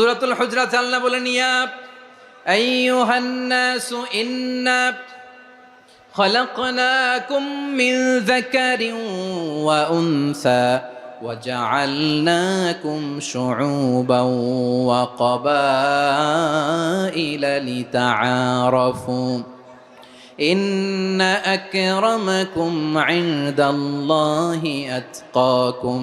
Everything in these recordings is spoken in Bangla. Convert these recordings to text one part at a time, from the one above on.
সূরাতুল হুজরাত আল্লাহ বলেন ইয়া আইয়ুহান নাসু ইন্না خلقناكم من ذكر وأنثى وجعلناكم شعوبا وقبائل لتعارفوا إن أكرمكم عند الله أتقاكم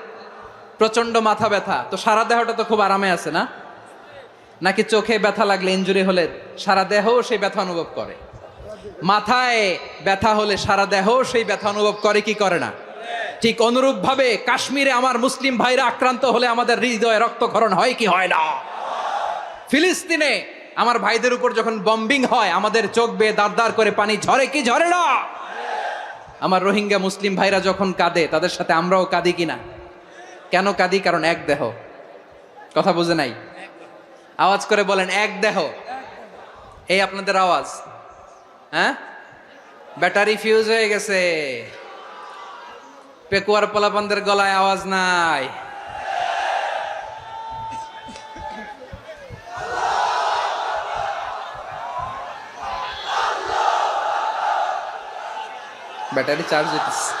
প্রচণ্ড মাথা ব্যথা। তো সারা দেহটা তো খুব আরামে আছে না? নাকি চোখে ব্যথা লাগলে ইঞ্জুরি হলে সারা দেহ সেই ব্যথা অনুভব করে? মাথায় ব্যথা হলে সারা দেহ সেই ব্যথা অনুভব করে, কি করে না? ঠিক অনুরূপ ভাবে কাশ্মীরে আমার মুসলিম ভাইরা আক্রান্ত হলে আমাদের হৃদয়ে রক্তক্ষরণ হয় কি হয় না? ফিলিস্তিনে আমার ভাইদের উপর যখন বম্বিং হয়, আমাদের চোখ বেয়ে দাঁড় করে পানি ঝরে কি ঝরে না? আমার রোহিঙ্গা মুসলিম ভাইরা যখন কাঁদে, তাদের সাথে আমরাও কাঁদি কিনা? কেন কাঁদি? কারণ এক দেহ। কথা বুঝে নাই? আওয়াজ করে বলেন, এক দেহ। এই আপনাদের আওয়াজ। হ্যাঁ? ব্যাটারি ফিউজ হয়ে গেছে। পেকুয়ার পোলাপানদের গলায় আওয়াজ নাই। ব্যাটারি চার্জ হইতেছে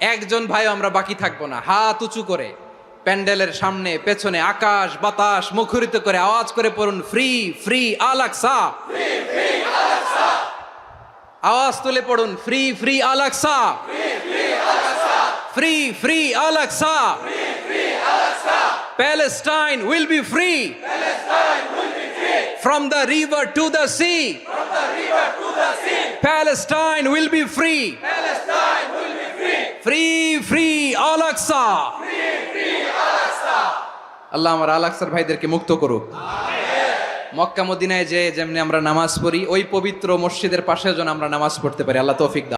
একজন ভাই আমরা বাকি থাকব না। হাত উঁচু করে, প্যান্ডেলের সামনে, পেছনে, আকাশ, বাতাস, মুখরিত করে, আওয়াজ করে পড়ুন, ফ্রি ফ্রি আল আকসা আওয়াজ তুলে পড়ুন, free free Al Aqsa free free Al Aqsa Palestine will be free. from the river to the sea Palestine will be free free free Al Aqsa আল্লাহ আমার আলাক্সার ভাইদেরকে মুক্ত করুক। মক্কা মদিনায় যে যেমনি আমরা নামাজ পড়ি, ওই পবিত্র মসজিদের পাশে যেন আমরা নামাজ পড়তে পারি। আল্লাহ তৌফিক